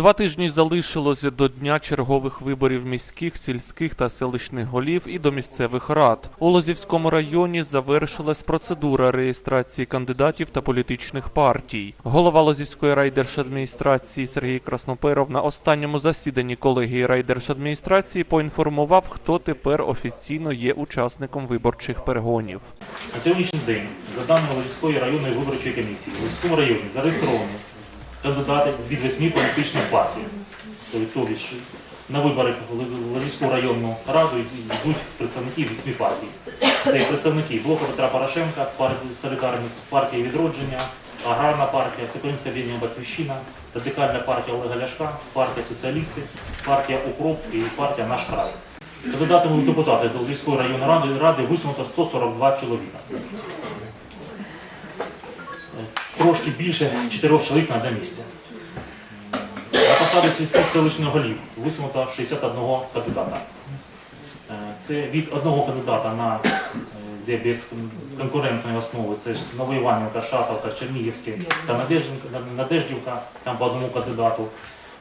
Два тижні залишилося до дня чергових виборів міських, сільських та селищних голів і до місцевих рад. У Лозівському районі завершилась процедура реєстрації кандидатів та політичних партій. Голова Лозівської райдержадміністрації Сергій Красноперов на останньому засіданні колегії райдержадміністрації поінформував, хто тепер офіційно є учасником виборчих перегонів. На сьогоднішній день, за даними Львівської районної виборчої комісії, у Львівському районі кандидати від восьми політичних партій. Тобто на вибори в районну раду йдуть представники вісьми партій. Це і представники Блоку Петра Порошенка, партії Солідарність, партія Відродження, Аграрна партія, Всеукраїнська об'єднання Батьківщина, Радикальна партія Олега Ляшка, партія Соціалісти, партія Укроп і партія Наш край. У депутати до Львівської районної ради, ради висунуто 142 чоловіка. Трошки більше 4 чоловік на одне місце. На посаду сільських селищних голів висунуто 61 кандидата. Е, Це від одного кандидата на е, де без конкурентної основи, це ж Новоіванівка, Шатовка, Чернігівське та Надеждівка, там по одному кандидату.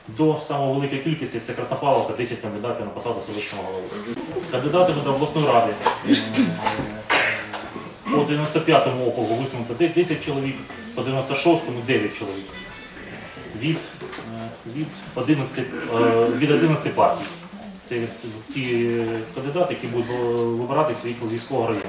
До самої великої кількості це Краснопавловка, 10 кандидатів на посаду селищного голови. Кандидатами до обласної ради е, 95-му округу висунуто де- 10 чоловік, по 96-му 9 чоловік. Від, е, від, 11, е, від 11 партій. Це ті е, кандидати, які будуть вибиратися від Львівського району.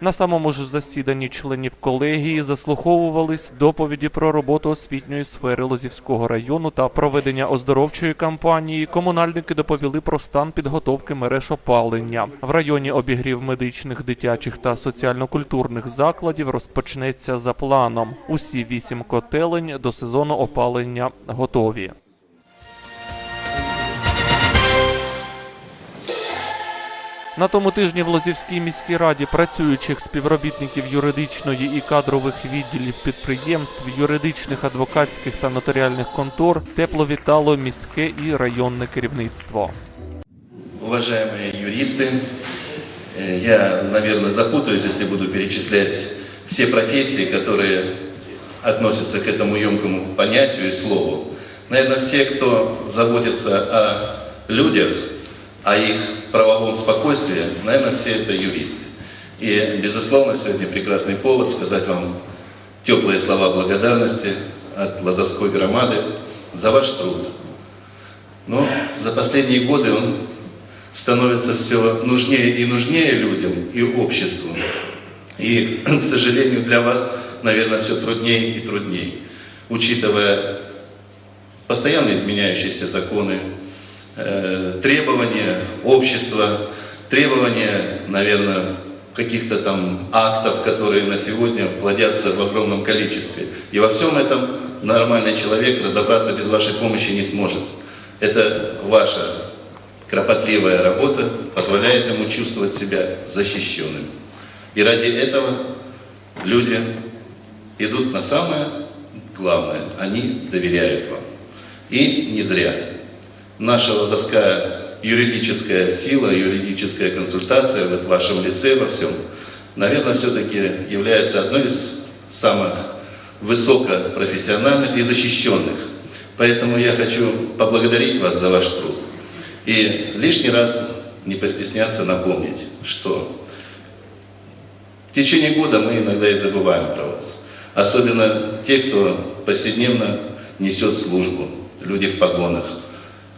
На самому ж засіданні членів колегії заслуховувались доповіді про роботу освітньої сфери Лозівського району та проведення оздоровчої кампанії. Комунальники доповіли про стан підготовки мереж опалення. В районі обігрів медичних, дитячих та соціально-культурних закладів розпочнеться за планом. Усі вісім котелень до сезону опалення готові. На тому тижні в Лозівській міській раді працюючих співробітників юридичної і кадрових відділів підприємств, юридичних, адвокатських та нотаріальних контор тепло вітало міське і районне керівництво. Уважаемые юристы, э, я, наверное, запутаюсь, если буду перечислять все профессии, которые относятся к этому емкому понятию и слову. Наверное, все, кто заботится о людях, о их правовом спокойствии, наверное, все это юристы. И, безусловно, сегодня прекрасный повод сказать вам теплые слова благодарности от Лазовской громады за ваш труд. Но за последние годы он становится все нужнее и нужнее людям и обществу. И, к сожалению, для вас, наверное, все труднее и труднее, учитывая постоянно изменяющиеся законы, э, требования общества, требования, наверное, каких-то там актов, которые на сегодня плодятся в огромном количестве. И во всем этом нормальный человек разобраться без вашей помощи не сможет. Это ваша кропотливая работа позволяет ему чувствовать себя защищенным. И ради этого люди идут на самое главное. Они доверяют вам. И не зря. Наша лазовская юридическая сила, юридическая консультация в вашем лице во всем, наверное, все-таки является одной из самых высокопрофессиональных и защищенных. Поэтому я хочу поблагодарить вас за ваш труд. И лишний раз не постесняться напомнить, что в течение года мы иногда и забываем про вас. Особенно те, кто повседневно несет службу, люди в погонах.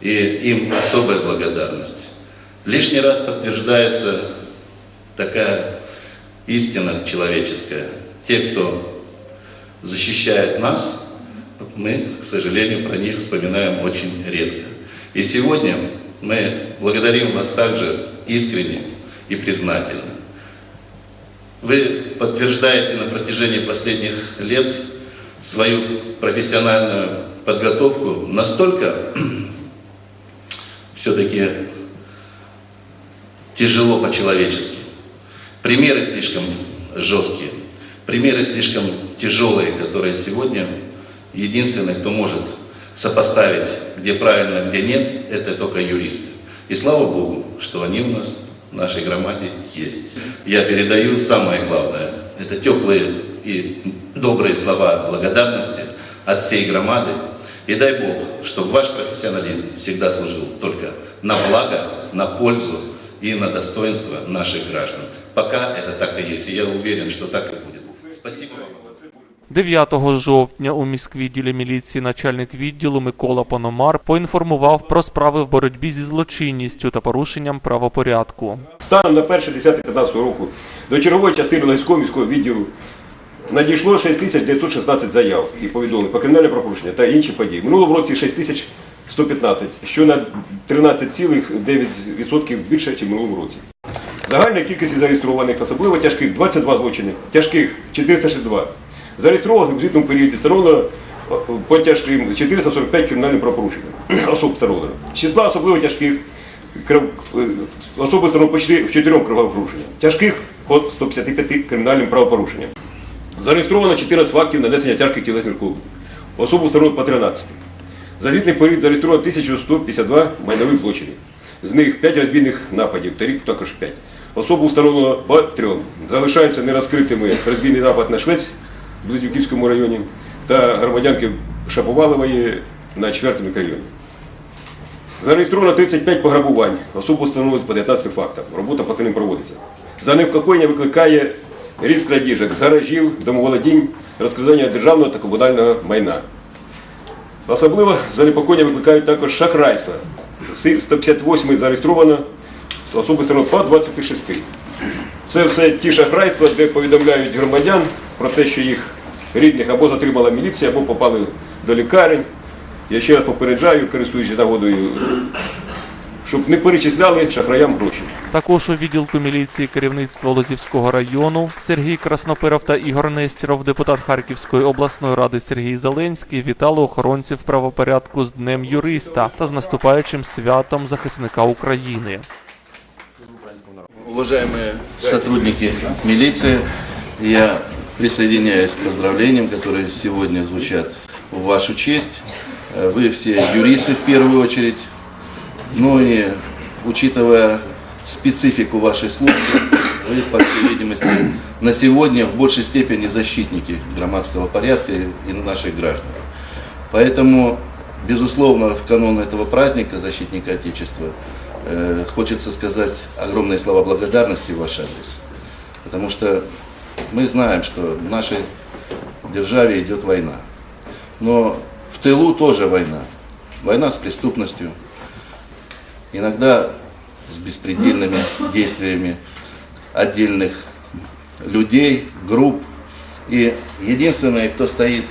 И им особая благодарность. Лишний раз подтверждается такая истина человеческая. Те, кто защищает нас, мы, к сожалению, про них вспоминаем очень редко. И сегодня мы благодарим вас также искренне и признательно. Вы подтверждаете на протяжении последних лет свою профессиональную подготовку настолько все-таки тяжело по-человечески. Примеры слишком жесткие, примеры слишком тяжелые, которые сегодня единственный, кто может сопоставить, где правильно, где нет, это только юристы. И слава Богу, что они у нас в нашей громаде есть. Я передаю самое главное, это теплые и добрые слова благодарности от всей громады. И дай Бог, чтобы ваш профессионализм всегда служил только на благо, на пользу и на достоинство наших граждан. Пока это так и есть, и я уверен, что так и будет. Спасибо вам. 9 жовтня у міськвідділі міліції начальник відділу Микола Пономар поінформував про справи в боротьбі зі злочинністю та порушенням правопорядку. Станом на 1.10.15 року до чергової частини Луганського міського відділу надійшло 6916 заяв і повідомлень про кримінальне пропорушення та інші події. Минулого році 6115, що на 13,9% більше, ніж в минулому році. Загальна кількість зареєстрованих, особливо тяжких 22 злочини, тяжких 462. Зареєстрованих у звітному періоді встановлено по тяжким 445 кримінальних правопорушень. Особ встановлено. Числа особливо тяжких е, особи встановлено почти в 4 правопорушеннях. Тяжких от 155 кримінальним правопорушенням. Зареєстровано 14 фактів нанесення тяжких тілесних ушкоджень. Особу встановлено по 13. За звітний період зареєстровано 1152 майнових злочинів. З них 5 розбійних нападів, та рік також 5. Особу встановлено по трьом. Залишаються нерозкритими розбійний напад на Швець в Близнюківському районі та громадянки Шаповалової на 4 мікрорайоні. Зареєстровано 35 пограбувань. Особу встановлюють по 19 фактам. Робота по ним проводиться. За невкокоєння викликає різк крадіжок з гаражів, домоволодінь, розкрадання державного та комунального майна. Особливо занепокоєння викликають також шахрайства. З 158 зареєстровано, особи по 26. Це все ті шахрайства, де повідомляють громадян про те, що їх рідних або затримала міліція, або попали до лікарень. Я ще раз попереджаю, користуючись нагодою, щоб не перечисляли шахраям гроші. Також у відділку міліції керівництва Лозівського району Сергій Краснопиров та Ігор Нестіров, депутат Харківської обласної ради Сергій Зеленський, вітали охоронців правопорядку з Днем юриста та з наступаючим святом захисника України. Уважаемые сотрудники милиции, я присоединяюсь к поздравлениям, которые сегодня звучат в вашу честь. Э, Вы все юристы в первую очередь, ну и учитывая специфику вашей службы, вы, по всей видимости, на сегодня в большей степени защитники громадского порядка и наших граждан. Поэтому, безусловно, в канун этого праздника защитника Отечества э, хочется сказать огромные слова благодарности в ваш адрес. Потому что мы знаем, что в нашей державе идет война. Но в тылу тоже война. Война с преступностью, иногда с беспредельными действиями отдельных людей, групп. И единственное, кто стоит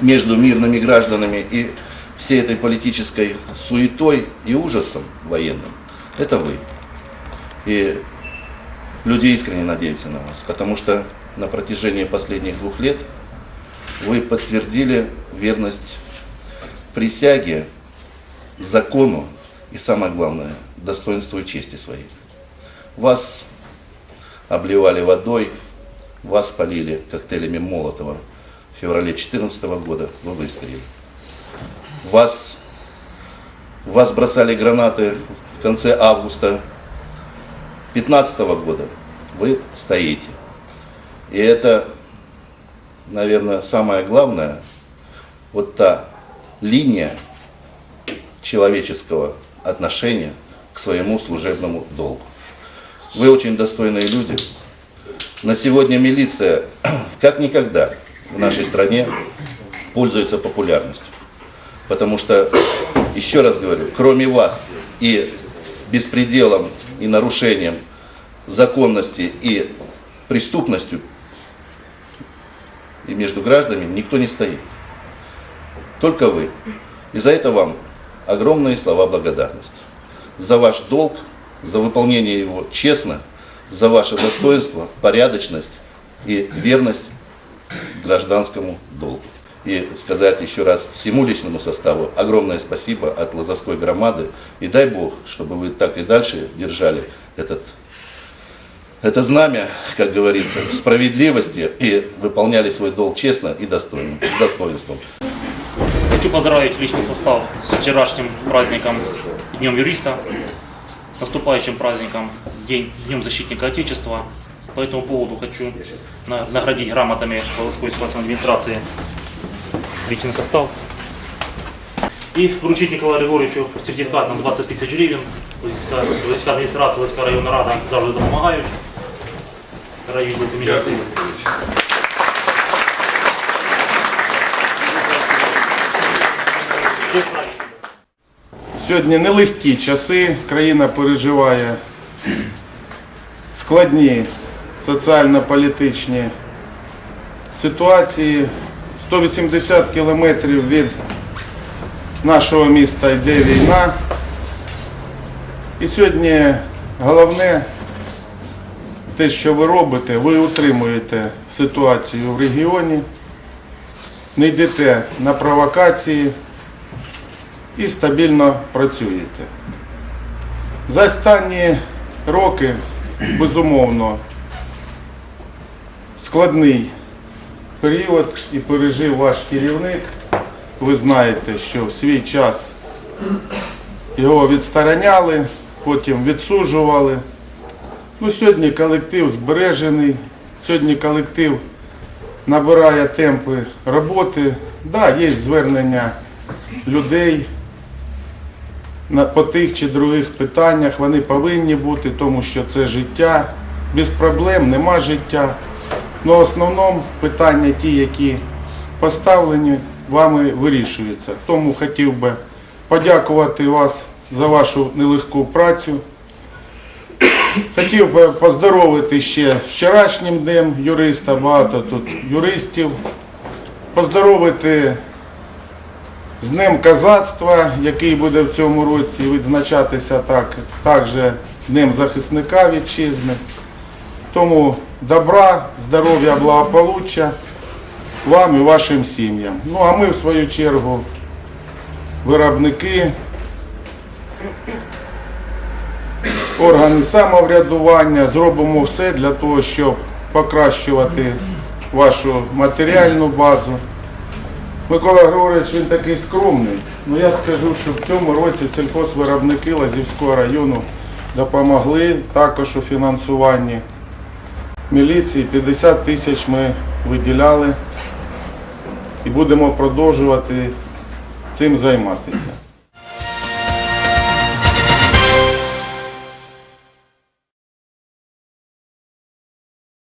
между мирными гражданами и всей этой политической суетой и ужасом военным, это вы. И люди искренне надеются на вас, потому что на протяжении последних двух лет вы подтвердили верность присяге, закону и, самое главное, достоинству и чести своей. Вас обливали водой, вас полили коктейлями Молотова в феврале 2014 года, вы выстрелили. Вас, вас бросали гранаты в конце августа 2015 года, вы стоите. И это, наверное, самое главное, вот та линия человеческого отношения своему служебному долгу. Вы очень достойные люди. На сегодня милиция, как никогда в нашей стране, пользуется популярностью. Потому что, еще раз говорю, кроме вас и беспределом и нарушением законности и преступностью и между гражданами никто не стоит. Только вы. И за это вам огромные слова благодарности. За ваш долг, за выполнение его честно, за ваше достоинство, порядочность и верность гражданскому долгу. И сказать еще раз всему личному составу огромное спасибо от Лазовской громады. И дай Бог, чтобы вы так и дальше держали этот, это знамя, как говорится, справедливости и выполняли свой долг честно и достойно, с достоинством. Хочу поздравить личный состав с вчерашним праздником Днем юриста, с наступающим праздником День, Днем защитника Отечества. По этому поводу хочу на- наградить грамотами Волоской ситуационной администрации личный состав. І вручити Ніколаю Григоровичу сертифікат на 20 тисяч гривень. Львівська Львівська адміністрація, Львівська районна рада завжди допомагають. Райвідділ міліції. Сьогодні нелегкі часи, країна переживає складні соціально-політичні ситуації. 180 кілометрів від нашого міста йде війна. І сьогодні головне те, що ви робите, ви утримуєте ситуацію в регіоні, не йдете на провокації і стабільно працюєте. За останні роки, безумовно, складний період і пережив ваш керівник. Ви знаєте, що в свій час його відстороняли, потім відсуджували. Ну, сьогодні колектив збережений, сьогодні колектив набирає темпи роботи. Да, є звернення людей по тих чи других питаннях. Вони повинні бути, тому що це життя. Без проблем нема життя. Ну, в основному питання ті, які поставлені, вами вирішуються. Тому хотів би подякувати вас за вашу нелегку працю. Хотів би поздоровити ще вчорашнім днем юриста, багато тут юристів. Поздоровити з Днем козацтва, який буде в цьому році відзначатися так, також Днем захисника вітчизни. Тому добра, здоров'я, благополуччя вам і вашим сім'ям. Ну а ми, в свою чергу, виробники, органи самоврядування, зробимо все для того, щоб покращувати вашу матеріальну базу. Микола Григорович, він такий скромний. Ну я скажу, що в цьому році сільхозвиробники Лазівського району допомогли також у фінансуванні міліції. 50 тисяч ми виділяли і будемо продовжувати цим займатися.